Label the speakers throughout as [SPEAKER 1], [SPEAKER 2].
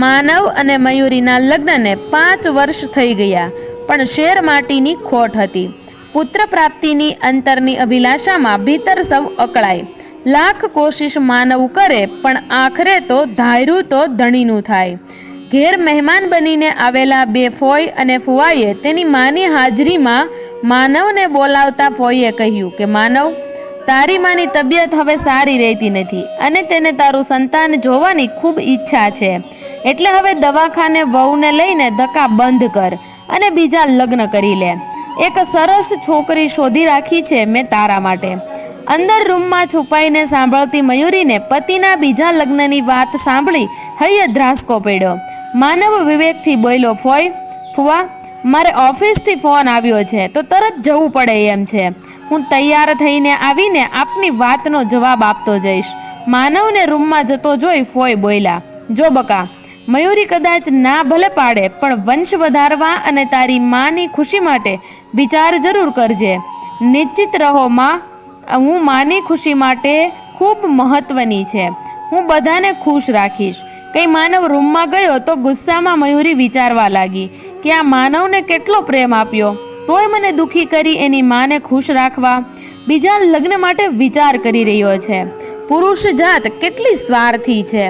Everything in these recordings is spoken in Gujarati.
[SPEAKER 1] માનવ અને મયુરીના લગ્નને પાંચ વર્ષ થઈ ગયા, પણ શેર માટીની ખોટ હતી. પુત્ર પ્રાપ્તિની અંતરની અભિલાષામાં ભીતર સૌ અકળાય. લાખ કોશિશ માનવ કરે, પણ આખરે તો ધાર્યું તો ધણીનું થાય. ઘેર મહેમાન બનીને આવેલા બે ફોય અને ફુવાએ તેની માની હાજરીમાં માનવને બોલાવતા ફોઈએ કહ્યું કે, માનવ, તારી માની તબિયત હવે સારી રહેતી નથી અને તેને તારું સંતાન જોવાની ખૂબ ઈચ્છા છે. એટલે હવે દવાખાને વહુને લઈને ધક્કા બંધ કર અને બીજા લગ્ન કરી લે. એક સરસ છોકરી શોધી રાખી છે મેં તારા માટે. અંદર રૂમમાં છુપાઈને સાંભળતી મયુરીને પતિના બીજા લગ્નની વાત સાંભળી હૈયે ધ્રાસકો પડ્યો. માનવ વિવેકથી બોલ્યો ફોય ફુવા, મારે ઓફિસથી ફોન આવ્યો છે, તો તરત જવું પડે એમ છે. હું તૈયાર થઈને આવીને આપની વાતનો જવાબ આપતો જઈશ. માનવને રૂમમાં જતો જોઈ ફોય બોલ્યા, જો બકા મયુરી કદાચ ના ભલે પાડે, પણ વંશ વધારવા અને તારી માની ખુશી માટે વિચાર જરૂર કરજે. નિશ્ચિત રહો માં, હું માની ખુશી માટે ખૂબ મહત્વની છે. હું બધાને ખુશ રાખીશ. કંઈ માનવ રૂમમાં ગયો તો ગુસ્સામાં મયુરી વિચારવા લાગી કે આ માનવને કેટલો પ્રેમ આપ્યો? તોય મને દુખી કરી એની માને ખુશ રાખવા. બીજા લગ્ન માટે વિચાર કરી રહ્યો છે. પુરુષ જાત કેટલી સ્વાર્થી છે.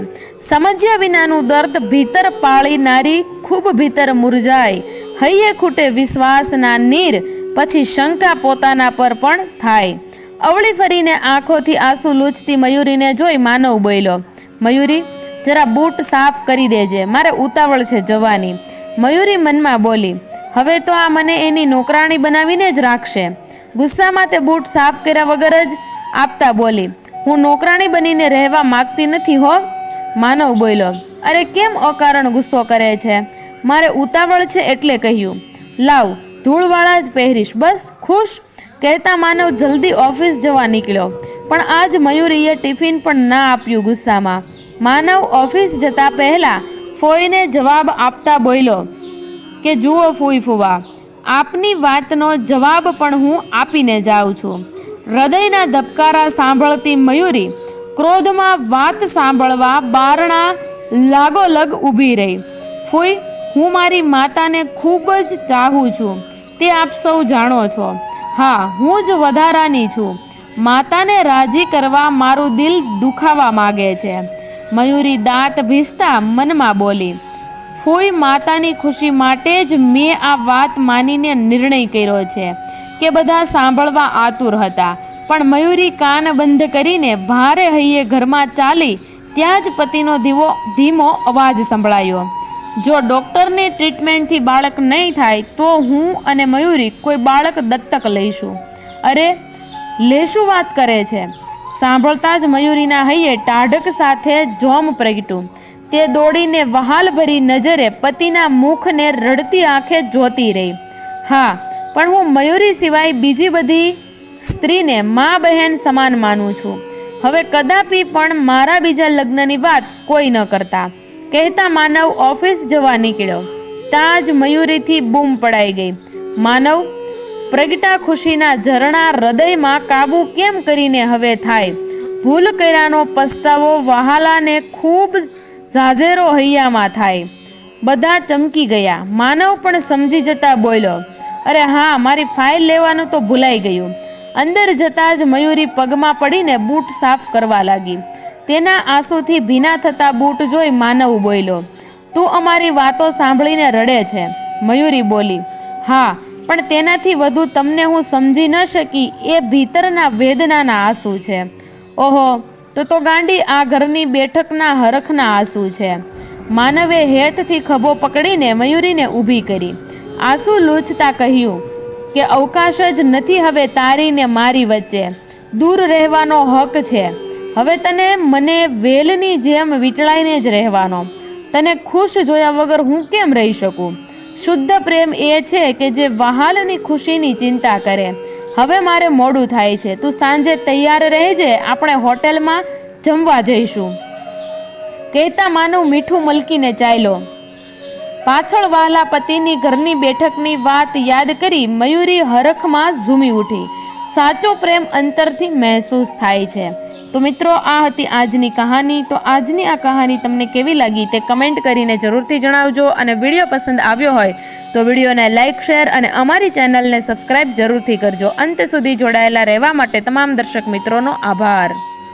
[SPEAKER 1] સમજ્યા વિનાનું દર્દ ભીતર પાળી નારી ખૂબ ભીતર મુરઝાય હૈયે ખૂટે વિશ્વાસના નીર, પછી શંકા પોતાના પર પણ થાય. અવળી ફરીને આંખોથી આંસુ લૂછતી મયુરીને જોઈ માનવ બોલ્યો મયુરી, જરા બૂટ સાફ કરી દેજે, મારે ઉતાવળ છે જવાની. મયુરી મનમાં બોલી, હવે તો આ મને એની નોકરાણી બનાવીને જ રાખશે. ગુસ્સામાં તે બૂટ સાફ કર્યા વગર જ આપતા બોલી હું નોકરાણી બનીને રહેવા માગતી નથી હો. માનવ બોલ્યો, અરે કેમ અકારણ ગુસ્સો કરે છે? મારે ઉતાવળ છે એટલે કહ્યું. લાવ, ધૂળવાળા જ પહેરીશ, બસ, ખુશ. કહેતા માનવ જલ્દી ઓફિસ જવા નીકળ્યો, પણ આજ મયુરીએ ટિફિન પણ ના આપ્યું ગુસ્સામાં. માનવ ઓફિસ જતા પહેલા ફોઈને જવાબ આપતા બોલ્યો, કે જુઓ ફૂઈ ફુવા, આપની વાતનો જવાબ પણ હું આપીને જાઉં છું. હૃદયના ધબકારા સાંભળતી મયુરી ક્રોધમાં વાત સાંભળવા બારણા લાગોલગ ઊભી રહી. ફૂઈ, હું મારી માતાને ખૂબ જ ચાહું છું. તે આપ સૌ જાણો છો. હા, હું જ વધારાની છું. માતાને રાજી કરવા મારું દિલ દુખાવા માગે છે. મયુરી દાંત ભીસતા મનમાં બોલી, ફૂઈ, માતાની ખુશી માટે જ મેં આ વાત માનીને નિર્ણય કર્યો છે. કે બધા સાંભળવા આતુર હતા. પણ મયુરી કાન બંધ કરીને ભારે હૈયે ઘરમાં ચાલી ત્યાં જ પતિનો ધીવો, ધીમો અવાજ સંભળાયો. જો ડૉક્ટરની ટ્રીટમેન્ટથી બાળક નહીં થાય, તો હું અને મયુરી કોઈ બાળક દત્તક લઈશું. અરે, લેશું વાત કરે છે. સાંભળતા જ મયુરીના હૈયે ટાઢક સાથે જોમ પ્રગટ્યું. તે દોડીને વહાલભરી નજરે પતિના મુખને રડતી આંખે જોતી રહી. હા પણ હું મયુરી સિવાય બીજી બધી સ્ત્રીને મા બહેન સમાન માનું છું. હવે કદાપી પણ મારા બીજા લગ્નની વાત કોઈ ન કરતા. કહેતા માનવ ઓફિસ જવા નીકળ્યો. ત્યાં જ મયુરીથી બૂમ પડાઈ ગઈ. માનવ, પ્રગટા ખુશીના ઝરણા હૃદયમાં કાબુ કેમ કરીને હવે થાય? ભૂલ કર્યાનો પસ્તાવો વહાલાને ખૂબ ઝાઝેરો હૈયામાં થાય. બધા ચમકી ગયા. માનવ પણ સમજી જતા બોલ્યો અરે હા, મારી ફાઇલ લેવાનું તો ભૂલાઈ ગયું. અંદર જતાં જ મયુરી પગમાં પડીને બૂટ સાફ કરવા લાગી. તેના આંસુથી ભીના થતા બૂટ જોઈ માનવ બોલ્યો, તું અમારી વાતો સાંભળીને રડે છે. મયુરી બોલી, હા, પણ તેનાથી વધુ તમને હું સમજી ન શકી એ ભીતરના વેદનાના આંસુ છે. ઓહો, તો તો ગાંડી આ ઘરની બેઠકના હરખના આંસુ છે. માનવે હેતથી ખભો પકડીને મયુરીને ઊભી કરી આંસુ લૂછતા કહ્યું કે અવકાશ જ નથી હવે તારી ને મારી વચ્ચે. દૂર રહેવાનો હક છે. હવે તને મને વેલની જેમ વીંટળાઈને જ રહેવાનો. તને ખુશ જોયા વગર હું કેમ રહી શકું? શુદ્ધ પ્રેમ એ છે કે જે વહાલની ખુશીની ચિંતા કરે. હવે મારે મોડું થાય છે. તું સાંજે તૈયાર રહેજે. આપણે હોટેલમાં જમવા જઈશું. કહેતા માનું મીઠું મલકીને ચાલ્યો. પાછળ વાલા પતિની ઘરની બેઠકની વાત યાદ કરી મયુરી હરખમાં ઝૂમી ઉઠી. સાચો પ્રેમ અંતરથી મહેસૂસ થાય છે. તો મિત્રો, આ હતી આજની કહાની. તો આજની આ કહાની તમને કેવી લાગી તે કમેન્ટ કરીને જરૂરથી જણાવજો અને વીડિયો પસંદ આવ્યો હોય તો વિડીયોને લાઇક શેર અને અમારી ચેનલને સબસ્ક્રાઇબ જરૂરથી કરજો. અંત સુધી જોડાયેલા રહેવા માટે તમામ દર્શક મિત્રોનો આભાર.